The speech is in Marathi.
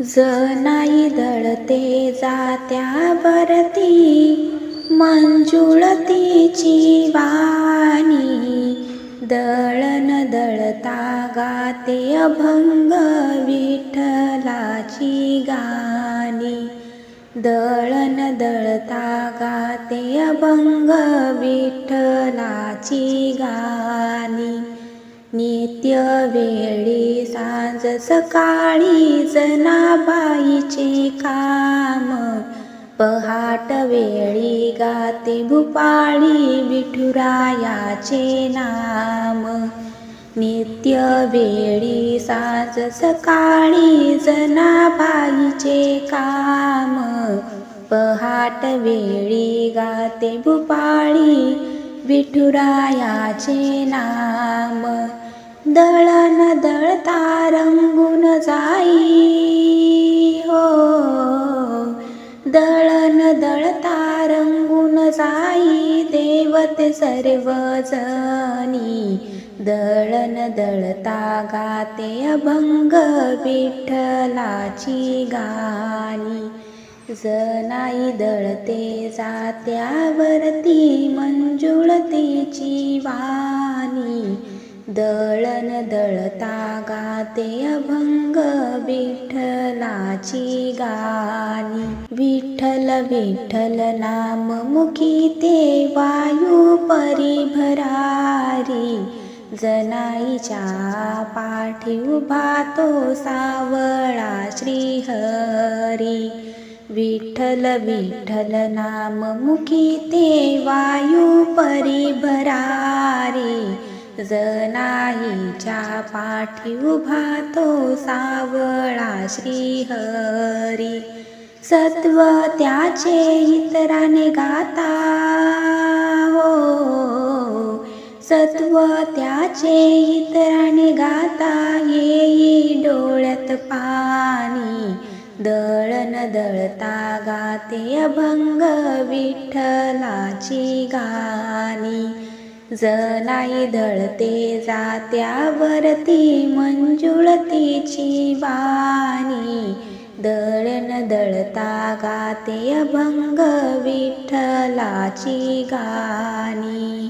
जनाई दळते जात्या जात्यावरती मंजुळतीची वाणी दळण दळता गाते अभंग विठ्ठलाची गाणी. दळण दळता गाते अभंग विठ्ठलाची गाणी. नित्य वेळी सांज सकाळी जनाबाईचे काम. पहाट वेळी गाते भूपाळी विठुरायाचे नाम. नित्य वेळी सांज सकाळी जनाबाईचे काम. पहाट वेळी गाते भूपाळी विठुरायाचे नाम. दळण दळता रंगून जाई. हो दळण दळता रंगून जाई. देवत सर्वजनी दळण दळता गाते अभंग विठ्ठलाची गाणी. जनाई दळते जात्यावरती मंजुळतेची वाणी दळण दळता गाते अभंग विठ्ठलाची गाणी. विठ्ठल विठ्ठल नाम मुखी ते वायू परिभरारी. जनाईच्या पाठी उभा तो सावळा श्रीहरी. विठ्ठल विठ्ठल नाम मुखी ते वायू परिभरारी. जनाईच्या पाठी उभा तो सावळा श्रीहरी. सत्व त्याचे इतराने गाता. हो सत्व त्याचे इतराने गाता. येई डोळ्यात पाणी. दळण दळता गाते अभंग विठ्ठलाची गाणी. जनाई दळते जात्यावरती मंजुळतीची वाणी दळण दळता गाते अभंग विठ्ठलाची गाणी.